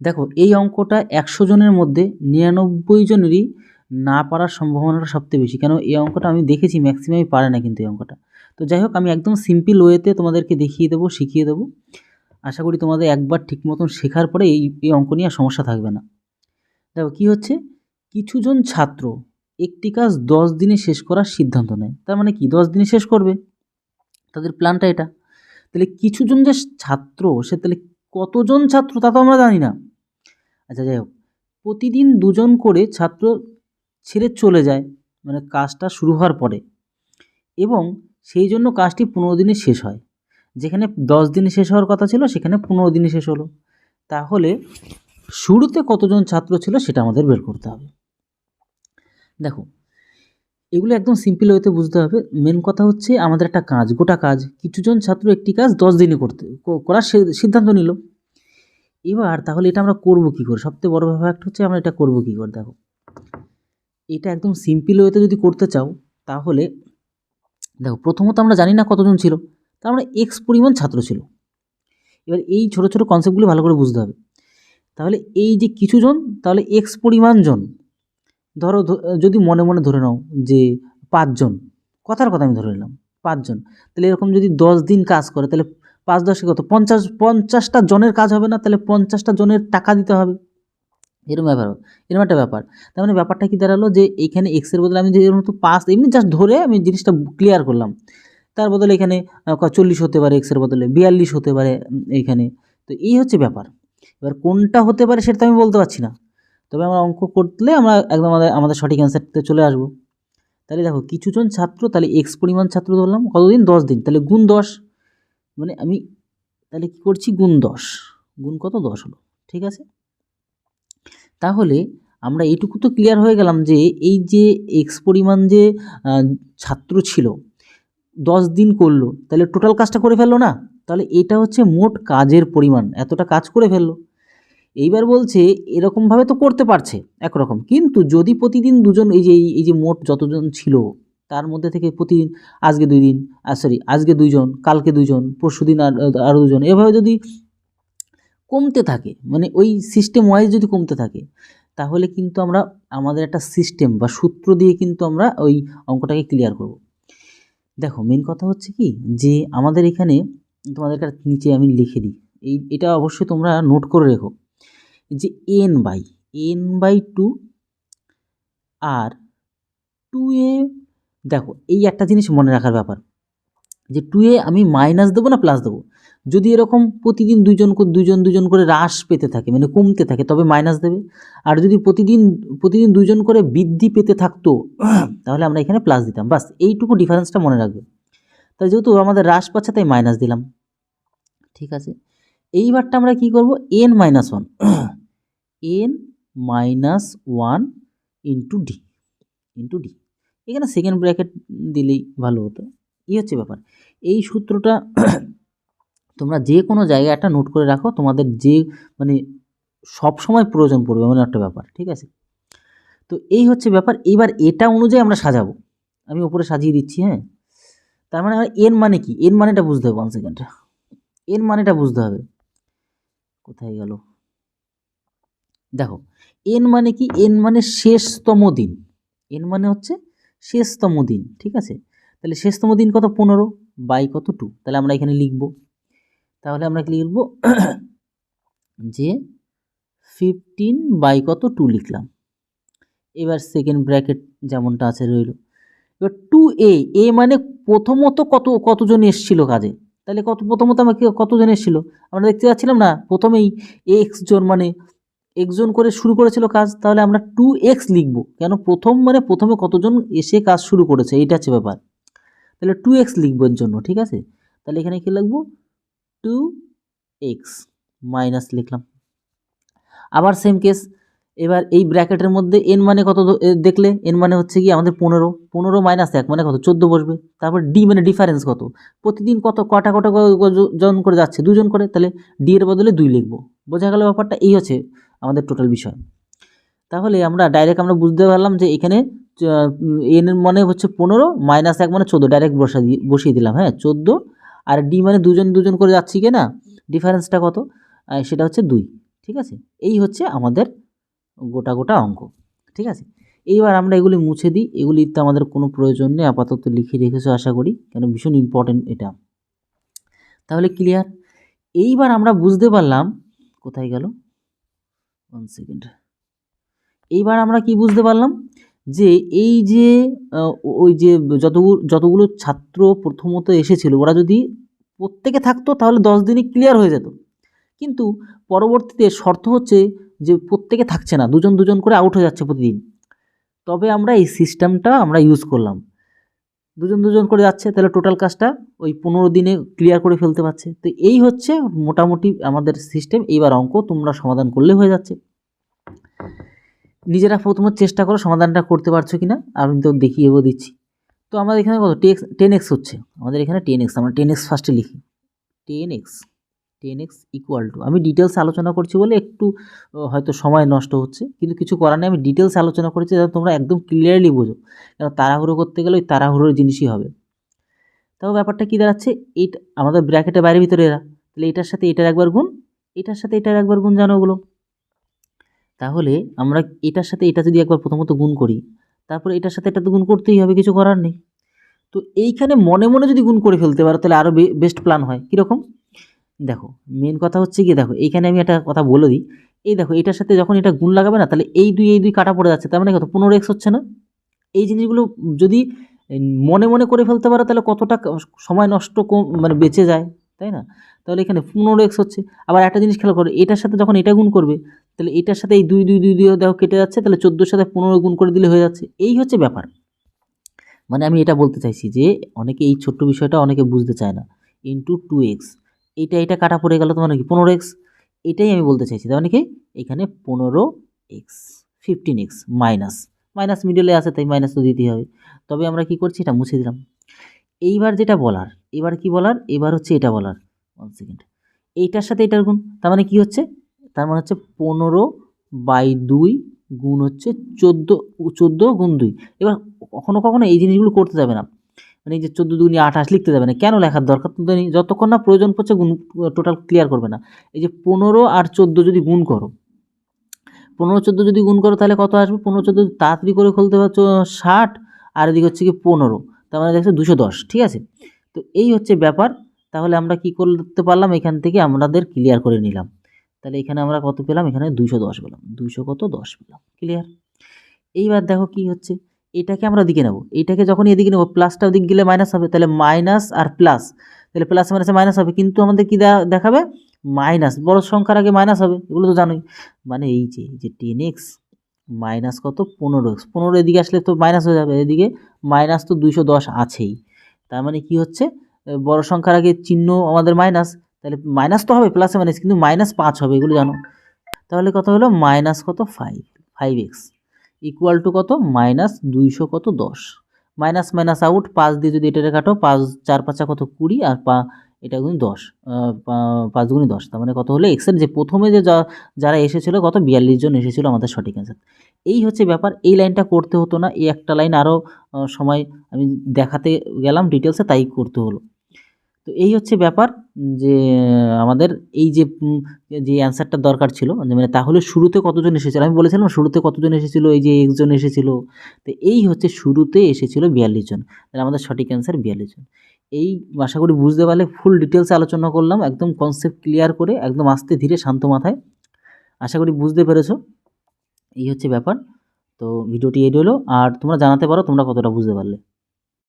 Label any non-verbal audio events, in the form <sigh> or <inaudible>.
দেখো, এই অঙ্কটা একশো জনের মধ্যে নিরানব্বই জনেরই না পারার সম্ভাবনাটা সবথেকে বেশি। কেন, এই অঙ্কটা আমি দেখেছি ম্যাক্সিমামই পারে না কিন্তু এই অঙ্কটা। তো যাই হোক, আমি একদম সিম্পল ওয়েতে তোমাদেরকে দেখিয়ে দেবো, শিখিয়ে দেবো। আশা করি তোমাদের একবার ঠিক মতন শেখার পরে এই এই অঙ্ক নিয়ে আর সমস্যা থাকবে না। দেখো, কী হচ্ছে? কিছুজন ছাত্র একটি কাজ দশ দিনে শেষ করার সিদ্ধান্ত নেয়। তার মানে কি? দশ দিনে শেষ করবে। তাদের প্ল্যানটা এটা। তাহলে কিছুজন যে ছাত্র, সে তাহলে কতজন ছাত্র তা তো আমরা জানি না। আচ্ছা যাই হোক। প্রতিদিন দুজন করে ছাত্র ছেড়ে চলে যায় মানে কাজটা শুরু হওয়ার পরে। এবং সেই জন্য কাজটি পনেরো দিনে শেষ হয়। যেখানে দশ দিনে শেষ হওয়ার কথা ছিল, সেখানে পনেরো দিনে শেষ হলো। তাহলে শুরুতে কতজন ছাত্র ছিল সেটা আমাদের বের করতে হবে। দেখো, এগুলো একদম সিম্পল ওয়েতে বুঝতে হবে। মেন কথা হচ্ছে আমাদের একটা কাজ, গোটা কাজ। কিছুজন ছাত্র একটি কাজ দশ দিনে করতে করার সিদ্ধান্ত নিল। এবার তাহলে এটা আমরা করব কী করে? সবথেকে বড় ফ্যাক্ট হচ্ছে আমরা এটা করব কী করে? দেখো, এটা একদম সিম্পল ওয়েতে যদি করতে চাও, তাহলে দেখো, প্রথমত আমরা জানি না কতজন ছিল, তার মানে এক্স পরিমাণ ছাত্র ছিল। এবার এই ছোট ছোট কনসেপ্টগুলো ভালো করে বুঝতে হবে। তাহলে এই যে কিছুজন তাহলে এক্স পরিমাণ জন, ধরো যদি মনে মনে ধরে নাও যে পাঁচজন, কথার কথা আমি ধরে নিলাম, পাঁচজন, তাহলে এরকম যদি দশ দিন কাজ করে, তাহলে পাঁচ দশে কত? পঞ্চাশ পঞ্চাশটা জনের কাজ হবে না তাহলে পঞ্চাশটা জনের টাকা দিতে হবে। এরকম ব্যাপার। এরকম একটা ব্যাপার। তার মানে ব্যাপারটা কি দাঁড়াল যে এইখানে এক্সের বদলে আমি যে এরকম পাঁচ এমনি জাস্ট ধরে আমি জিনিসটা ক্লিয়ার করলাম। তার বদলে এখানে চল্লিশ হতে পারে এক্সের বদলে বিয়াল্লিশ হতে পারে উম, এইখানে তো এই হচ্ছে ব্যাপার। এবার কোনটা হতে পারে সেটা আমি বলতে পারছি না। তবে আমরা অঙ্ক করলে আমরা একদম আমাদের আমাদের সঠিক অ্যান্সারতে চলে আসব। তাহলে দেখো কিছুজন ছাত্র তাহলে এক্স পরিমাণ ছাত্র ধরলাম কতদিন? দশ দিন। তাহলে গুণ দশ। মানে আমি তাহলে কী করছি? গুণ দশ। গুণ কত? দশ হলো। ঠিক আছে? তাহলে আমরা এইটুকু তো ক্লিয়ার হয়ে গেলাম যে এই যে এক্স পরিমাণ যে ছাত্র ছিল, দশ দিন করল, তাহলে টোটাল কাজটা করে ফেলল না? তাহলে এটা হচ্ছে মোট কাজের পরিমাণ। এতটা কাজ করে ফেলল। এইবার বলছে এরকমভাবে তো করতে পারছে, একরকম। কিন্তু যদি প্রতিদিন দুজন, এই যে এই- এই যে মোট যতজন ছিল তার মধ্যে থেকে প্রতিদিন আজকে দুই দিন সরি আজকে দুইজন, কালকে দুইজন, পরশু দিন আর আরও দুজন। এভাবে যদি কমতে থাকে মানে ওই সিস্টেম ওয়াইজ যদি কমতে থাকে, তাহলে কিন্তু আমরা আমাদের একটা সিস্টেম বা সূত্র দিয়ে কিন্তু আমরা ওই অঙ্কটাকে ক্লিয়ার করব। দেখো মেন কথা হচ্ছে কি যে আমাদের এখানে তোমাদের নিচে আমি লিখে দিই। এই, এটা অবশ্যই তোমরা নোট করে রেখো যে N by N by two R two এ দেখো, এই একটা জিনিস মনে রাখার ব্যাপার যে টু এ আমি মাইনাস দেবো না প্লাস দেবো? যদি এরকম প্রতিদিন দুজন দুজন দুজন করে হ্রাস পেতে থাকে মানে কমতে থাকে, তবে মাইনাস দেবে। আর যদি প্রতিদিন প্রতিদিন দুজন করে বৃদ্ধি পেতে থাকতো, তাহলে আমরা এখানে প্লাস দিতাম। বাস, এইটুকু ডিফারেন্সটা মনে রাখবে। তাই যেহেতু আমাদের হ্রাস পাচ্ছে, তাই মাইনাস দিলাম। ঠিক আছে? এইবারটা আমরা কি করব? N minus one N minus one into D into D এখানে সেকেন্ড ব্র্যাকেট দিলেই ভালো হতো। এই হচ্ছে ব্যাপার। এই সূত্রটা <coughs> তোমরা যে কোনো জায়গায় একটা নোট করে রাখো, তোমাদের যে মানে সব সময় প্রয়োজন পড়বে, এমন একটা ব্যাপার, ঠিক আছে? তো এই হচ্ছে ব্যাপার। এবার এটা অনুযায়ী আমরা সাজাবো। আমি উপরে সাজিয়ে দিচ্ছি হ্যাঁ? তার মানে আমার এন মানে কি? এন মানেটা বুঝতে হবে ওয়ান সেকেন্ড এন মানেটা বুঝতে হবে। কোথায় গেল? দেখো এন মানে কি? এন মানে শেষতম দিন। এন মানে হচ্ছে শেষতম দিন, ঠিক আছে? তাহলে শেষতম দিন কত? পনেরো। বাই কত? টু তাহলে আমরা এখানে লিখব। তাহলে আমরা কি লিখব? <clears throat> যে ফিফটিন বাই কত? টু লিখলাম। এবার সেকেন্ড ব্র্যাকেট যেমনটা আছে রইল। এবার টু এ এ মানে প্রথমত কত, কতজন এসছিল কাজে? তাহলে কত, প্রথমত আমাকে কতজন এসেছিল? আমরা দেখতে পাচ্ছিলাম না, প্রথমেই এক্স জন মানে এক্স জন করে শুরু করেছিল কাজ, তাহলে আমরা টু এক্স লিখব। কেন? প্রথম মানে প্রথমে কতজন এসে কাজ শুরু করেছে, এইটা হচ্ছে ব্যাপার। তাহলে টু এক্স লিখব এর জন্য, ঠিক আছে? তাহলে এখানে কী লিখব? টু এক্স মাইনাস লিখলাম। আবার সেম কেস এবার এই ব্র্যাকেটের মধ্যে এন মানে কত দেখলে এন মানে হচ্ছে কি আমাদের পনেরো। পনেরো মাইনাস এক মানে কত? চোদ্দ বসবে। তারপর ডি মানে ডিফারেন্স কত? প্রতিদিন কত, কটা কটা জন করে যাচ্ছে? দুজন করে। তাহলে ডি এর বদলে দুই লিখব। বোঝা গেল ব্যাপারটা? এই হচ্ছে আমাদের টোটাল বিষয়। তাহলে আমরা ডাইরেক্ট আমরা বুঝতে পারলাম যে এখানে এন মানে হচ্ছে পনেরো মাইনাস এক মানে চোদ্দ ডাইরেক্ট বসা দিয়ে বসিয়ে দিলাম হ্যাঁ চোদ্দ, আর ডি মানে দুজন দুজন করে যাচ্ছি কি না ডিফারেন্সটা কত? সেটা হচ্ছে দুই, ঠিক আছে? এই হচ্ছে আমাদের গোটা গোটা অঙ্ক, ঠিক আছে? এইবার আমরা এগুলি মুছে দিই এগুলির তো আমাদের কোনো প্রয়োজন নেই, আপাতত লিখে রেখেছো আশা করি, কেন ভীষণ ইম্পর্টেন্ট এটা। তাহলে ক্লিয়ার এইবার আমরা বুঝতে পারলাম, কোথায় গেল? ওয়ান সেকেন্ড এইবার আমরা কি বুঝতে পারলাম? যে এই যে ওই যে যতগুলো যতগুলো ছাত্র প্রথমত এসেছিল, ওরা যদি প্রত্যেকে থাকতো, তাহলে দশ দিনে ক্লিয়ার হয়ে যেত। কিন্তু পরবর্তীতে শর্ত হচ্ছে যে প্রত্যেকে থাকছে না, দুজন দুজন করে আউট হয়ে যাচ্ছে প্রতিদিন। তবে আমরা এই সিস্টেমটা আমরা ইউজ করলাম। দুজন দুজন করে যাচ্ছে, তাহলে টোটাল কাজটা ওই পনেরো দিনে ক্লিয়ার করে ফেলতে পারছে। তো এই হচ্ছে মোটামুটি আমাদের সিস্টেম এইবার অঙ্ক তোমরা সমাধান করলে হয়ে যাচ্ছে। নিজেরা প্রথমে চেষ্টা করো সমাধানটা করতে পারছ কি না আমি তো দেখিয়েও দিচ্ছি। তো আমাদের এখানে কত? টেক্স টেন এক্স হচ্ছে। আমাদের এখানে টেন এক্স আমরা টেন এক্স ফার্স্টে লিখি। Ten x ten x equal to আমি ডিটেলস আলোচনা করছি বলে একটু হয়তো সময় নষ্ট হচ্ছে, কিন্তু কিছু করার নেই। আমি ডিটেলস আলোচনা করছি যাতে তোমরা একদম ক্লিয়ারলি বোঝো কারণ তাড়াহুড়ো করতে গেলে ওই তাড়াহুড়োর জিনিসই হবে। তাও ব্যাপারটা কী দাঁড়াচ্ছে? এইটা, আমাদের ব্র্যাকেটে বাইরে ভিতরে এরা। তাহলে এটার সাথে এটার একবার গুণ, এটার সাথে এটার একবার গুণ, জানো ওগুলো? তাহলে আমরা এটার সাথে এটা যদি একবার প্রথমত গুণ করি, তারপরে এটার সাথে এটা তো গুণ করতেই হবে, কিছু করার নেই। তো এইখানে মনে মনে যদি গুণ করে ফেলতে পারো, তাহলে আরও বেস্ট প্ল্যান হয়। কীরকম? দেখো মেন কথা হচ্ছে কি দেখো, এইখানে আমি একটা কথা বলে দিই। এই দেখো, এটার সাথে যখন এটা গুণ লাগাবে না, তাহলে এই দুই এই দুই কাটা পড়ে যাচ্ছে। তার মানে কত? পনেরো এক্স হচ্ছে না? এই জিনিসগুলো যদি মনে মনে করে ফেলতে পারো, তাহলে কতটা সময় নষ্ট কম মানে বেঁচে যায়, তাই না? তাহলে এখানে পনেরো এক্স হচ্ছে। আবার একটা জিনিস খেয়াল করো, এটার সাথে যখন এটা গুণ করবে, তাহলে এটার সাথে এই দুই দুই দুই দুই দেখো কেটে যাচ্ছে, তাহলে চোদ্দোর সাথে পনেরো গুণ করে দিলে হয়ে যাচ্ছে। এই হচ্ছে ব্যাপার। মানে আমি এটা বলতে চাইছি যে, অনেকে এই ছোট্ট বিষয়টা অনেকে বুঝতে চায় না। ইন্টু টু এক্স এইটা এটা কাটা পড়ে গেল তোমার কি পনেরো এক্স এটাই আমি বলতে চাইছি। তার মানে কি? এখানে পনেরো x fifteen x minus minus মিডলে আছে, তাই মাইনাস তো দিতেই হবে। তবে আমরা কি করছি? এটা মুছে দিলাম। এইবার যেটা বলার, এবার কি বলার? এবার হচ্ছে এটা বলার। ওয়ান সেকেন্ড এইটার সাথে এটার গুণ। তার মানে কি হচ্ছে? তার মানে হচ্ছে পনেরো বাই দুই গুণ হচ্ছে চোদ্দ চোদ্দ গুণ দুই। এবার কখনো কখনো এই জিনিসগুলো করতে যাবে না। মানে এই যে চোদ্দ দুগুনি আঠাশ লিখতে যাবে না, কেন লেখার দরকার? যতক্ষণ না প্রয়োজন পড়ছে গুণ টোটাল ক্লিয়ার করবে না। এই যে পনেরো আর চোদ্দ যদি গুণ করো, পনেরো চোদ্দ যদি গুণ করো তাহলে কত আসবে? পনেরো চোদ্দ তাড়াতাড়ি করে খুলতে পারছ ষাট, আর এদিকে হচ্ছে কি পনেরো, তার মানে দেখছ দুশো দশ, ঠিক আছে? তো এই হচ্ছে ব্যাপার, তাহলে আমরা কি করতে পারলাম? এখান থেকে আমাদের ক্লিয়ার করে নিলাম। তাহলে এখানে আমরা কত পেলাম? এখানে দুশো দশ পেলাম, দুশো কত দশ পেলাম ক্লিয়ার এইবার দেখো কি হচ্ছে। এটাকে আমরা দিকে নেব। এইটাকে যখন এদিকে নেব প্লাসটা ওদিক গেলে মাইনাস হবে, তাহলে মাইনাস আর প্লাস তাহলে প্লাস মাইনাসে মাইনাস হবে। কিন্তু আমাদের কি দেখাবে? মাইনাস বড় সংখ্যার আগে মাইনাস হবে। এগুলো তো জানোই। মানে এই যে এই যে টেন এক্স মাইনাস কত? পনেরো এক্স পনেরো এদিকে আসলে তো মাইনাস হয়ে যাবে। এদিকে মাইনাস তো দুইশো দশ আছেই। তার মানে কি হচ্ছে? বড় সংখ্যার আগে চিহ্ন আমাদের মাইনাস তাহলে মাইনাস তো হবে প্লাসে মাইনাস কিন্তু মাইনাস পাঁচ হবে, এগুলো জানো। তাহলে কত হলো? মাইনাস কত? Five five x equal to কত? মাইনাস দুইশো কত? দশ। মাইনাস মাইনাস আউট পাঁচ দিয়ে যদি এটাকে কাটো, পাঁচ, চার, পাঁচা কত? কুড়ি, আর পা, এটা গুণ দশ। পাঁচ গুণি দশ। তার মানে কত হলো? এক্সের যে প্রথমে যা- যারা এসেছিল, কত? বিয়াল্লিশ জন এসেছিল আমাদের সঠিক অ্যান্সার এই হচ্ছে ব্যাপার। এই লাইনটা করতে হতো না। এই একটা লাইন আরও সময় আমি দেখাতে গেলাম ডিটেলসে তাই করতে হলো। তো এই হচ্ছে ব্যাপার যে, আমাদের এই যে যে অ্যান্সারটা দরকার ছিল মানে তাহলে শুরুতে কতজন এসেছিল? আমি বলেছিলাম শুরুতে কতজন এসেছিল? এই যে একজন এসেছিল। তো এই হচ্ছে শুরুতে এসেছিল বিয়াল্লিশ জন। তাহলে আমাদের সঠিক অ্যান্সার বিয়াল্লিশ জন। এই আশা করি বুঝতে পারলে ফুল ডিটেলসে আলোচনা করলাম, একদম কনসেপ্ট ক্লিয়ার করে, একদম আস্তে ধীরে শান্ত মাথায়। আশা করি বুঝতে পেরেছ। এই হচ্ছে ব্যাপার। তো ভিডিওটি এই হলো আর তোমরা জানাতে পারো তোমরা কতটা বুঝতে পারলে।